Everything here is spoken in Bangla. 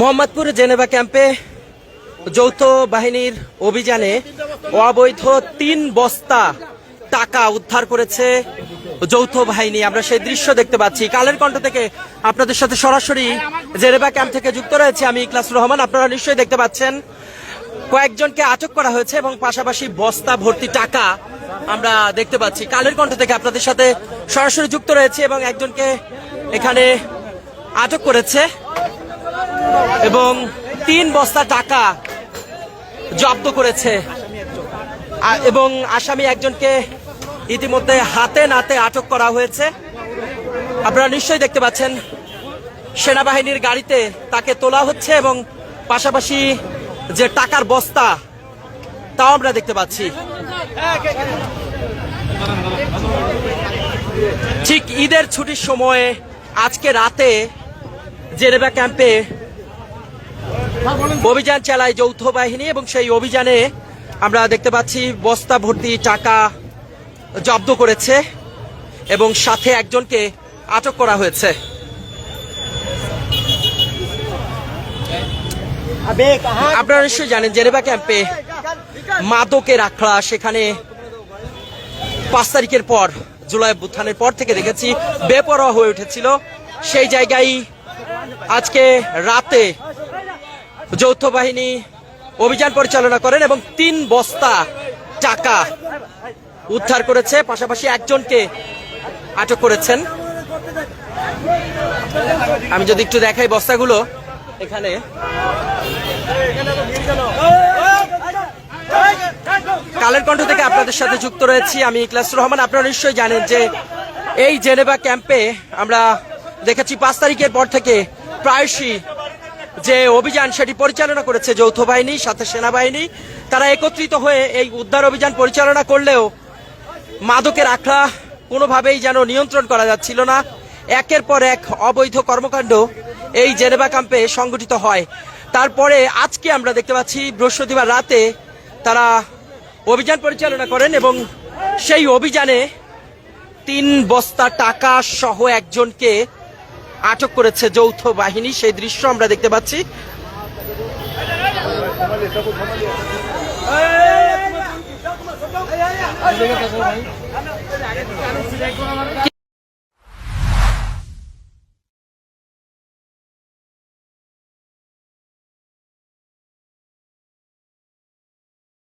মোহাম্মদপুর জেনেভা ক্যাম্পে যৌথ বাহিনীর অভিযানে অবৈধ তিন বস্তা টাকা উদ্ধার করেছে যৌথ বাহিনী। আমরা সেই দৃশ্য দেখতে পাচ্ছি। কালের কণ্ঠ থেকে আপনাদের সাথে সরাসরি জেনেভা ক্যাম্প থেকে যুক্ত রয়েছে আমি ইকলাস রহমান। আপনারা নিশ্চয়ই দেখতে পাচ্ছেন, কয়েকজনকে আটক করা হয়েছে এবং পাশাপাশি বস্তা ভর্তি টাকা আমরা দেখতে পাচ্ছি। কালের কণ্ঠ থেকে আপনাদের সাথে সরাসরি যুক্ত রয়েছে এবং একজনকে এখানে আটক করেছে। এবং তিন বস্তা টাকা জব্দ করেছে। এবং আসামি একজনকে ইতিমধ্যে হাতে নাতে আটক করা হয়েছে। আপনারা নিশ্চয়ই দেখতে পাচ্ছেন, সেনাবাহিনীর গাড়িতে তাকে তোলা হচ্ছে এবং পাশাপাশি যে টাকার বস্তা, তাও আমরা দেখতে পাচ্ছি। ঠিক ঈদের ছুটির সময়ে আজকে রাতে জেনেভা ক্যাম্পে অভিযান চালায় যৌথ বাহিনী এবং সেই অভিযানে আমরা দেখতে পাচ্ছি বস্তা ভর্তি টাকা জব্দ করেছে এবং সাথে একজনকে আটক করা হয়েছে। আপনারা নিশ্চয়ই জানেন, জেনেভা ক্যাম্পে মাদকের আখড়া সেখানে পাঁচ তারিখের পর, জুলাই বুত্থানের পর থেকে দেখেছি, বেপরোয়া হয়ে উঠেছিল। সেই জায়গায় আজকে রাতে যৌথ বাহিনী অভিযান পরিচালনা করেন এবং তিন বস্তা টাকা উদ্ধার করেছে। পাশাপাশি একজনকে আটক করেছেন। আমি যদি একটু দেখাই বস্তাগুলো, এখানে। কালের কণ্ঠ থেকে আপনাদের সাথে যুক্ত রয়েছি আমি ইকলাস রহমান। আপনারা নিশ্চয়ই জানেন যে এই জেনেভা ক্যাম্পে আমরা দেখেছি পাঁচ তারিখের পর থেকে প্রায়শই যে অভিযান সেটি পরিচালনা করেছে যৌথ বাহিনী, সাথে সেনাবাহিনী, তারা একত্রিত হয়ে এই উদ্ধার অভিযান পরিচালনা করলেও মাদকের আখড়া কোনোভাবেই যেন নিয়ন্ত্রণ করা যাচ্ছিল না। একের পর এক অবৈধ কর্মকাণ্ড এই জেনেভা ক্যাম্পে সংগঠিত হয়। তারপরে আজকে আমরা দেখতে পাচ্ছি, বৃহস্পতিবার রাতে তারা অভিযান পরিচালনা করেন এবং সেই অভিযানে তিন বস্তা টাকা সহ একজনকে আটক করেছে যৌথ বাহিনী। সেই দৃশ্য আমরা দেখতে পাচ্ছি।